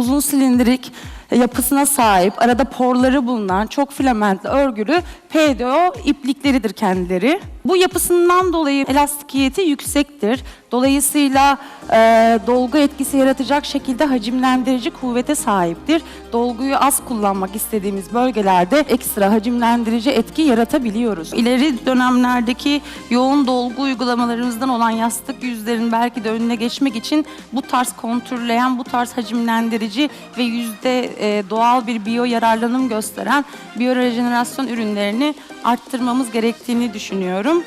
uzun silindirik yapısına sahip, arada porları bulunan çok filamentli örgülü PDO iplikleridir kendileri. Bu yapısından dolayı elastikiyeti yüksektir. Dolayısıyla e, dolgu etkisi yaratacak şekilde hacimlendirici kuvvete sahiptir. Dolguyu az kullanmak istediğimiz bölgelerde ekstra hacimlendirici etki yaratabiliyoruz. İleri dönemlerdeki yoğun dolgu uygulamalarımızdan olan yastık yüzlerin belki de önüne geçmek için bu tarz kontürleyen, bu tarz hacimlendirici ve yüzde e, doğal bir biyo yararlanım gösteren biyorejenerasyon ürünlerini arttırmamız gerektiğini düşünüyorum.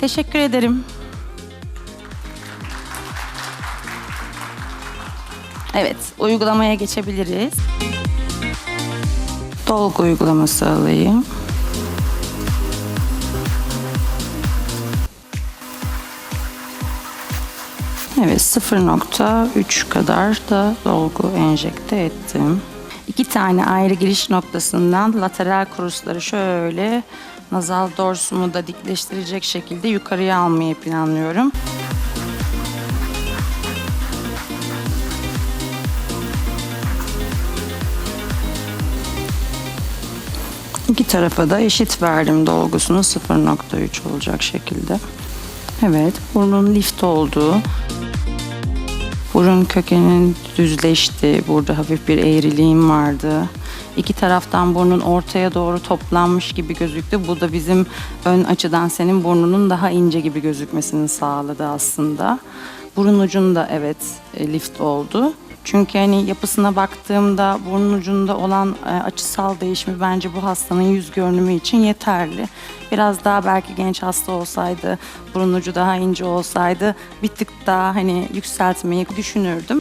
Teşekkür ederim. Evet, uygulamaya geçebiliriz. Dolgu uygulaması alayım. Evet 0.3 kadar da dolgu enjekte ettim. İki tane ayrı giriş noktasından lateral krusları şöyle nazal dorsumu da dikleştirecek şekilde yukarıya almayı planlıyorum. İki tarafa da eşit verdim dolgusunu 0.3 olacak şekilde. Evet, burnun lift olduğu, burun kökenin düzleşti, burada hafif bir eğriliğim vardı. İki taraftan burnun ortaya doğru toplanmış gibi gözüktü. Bu da bizim ön açıdan senin burnunun daha ince gibi gözükmesini sağladı aslında. Burun ucunda evet e, lift oldu. Çünkü hani yapısına baktığımda burnun ucunda olan e, açısal değişimi bence bu hastanın yüz görünümü için yeterli. Biraz daha belki genç hasta olsaydı, burun ucu daha ince olsaydı bir tık daha hani yükseltmeyi düşünürdüm.